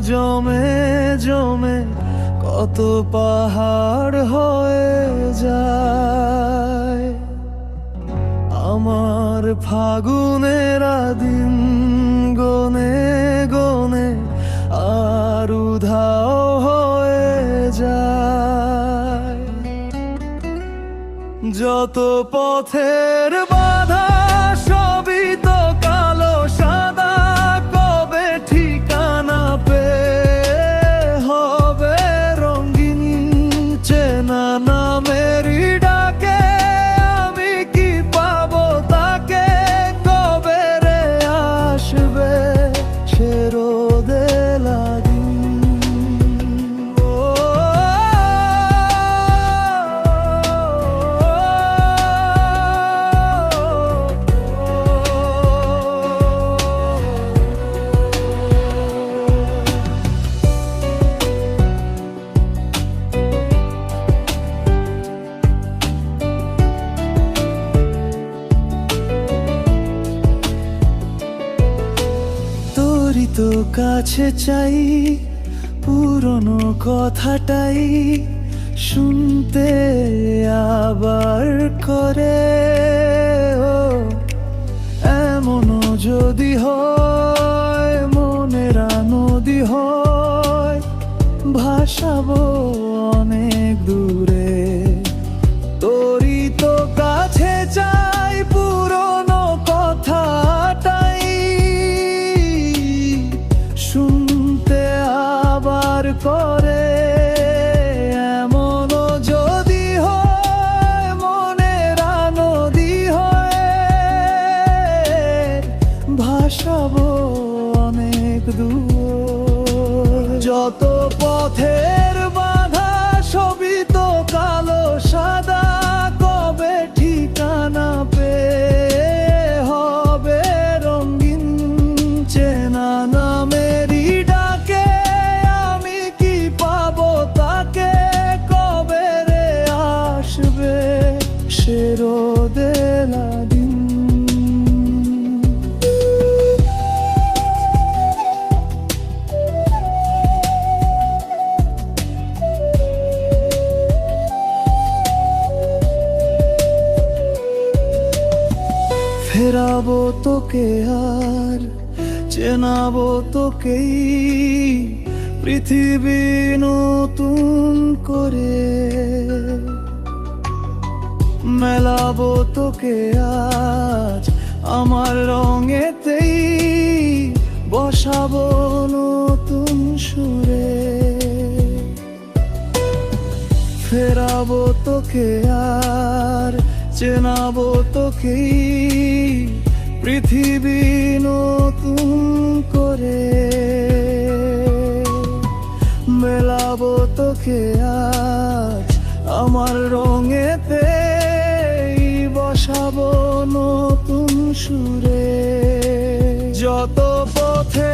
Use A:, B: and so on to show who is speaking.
A: জমে জমে কত পাহাড় হয়ে যায়। আমার ফাগুনের দিন গনে গনে আর উধাও হয়ে যায়। যত পথের বাধা তো কাছে চাই, পুরনো কথাটাই শুনতে আবার করে। ও, এমনও যদি হয়, মনের নদী হয়, ভাসাবো আবার করে এমন যদি হয় মনের নদী হয়। ভাসাবো অনেক দূর। যত পথের রোদেলা দিন ফেরাবো তোকে আর চেনাবো তোকেই। পৃথিবী নতুন করে মেলাবো তোকে আজ। আমার রঙেতেই বসাবো নতুন সুরে। ফেরাবো তোকে আর, চেনাবো তোকেই পৃথিবী নতুন করে। মেলাবো তোকে আজ, আমার রঙেতে বসাবো নতুন সুরে। যত পথে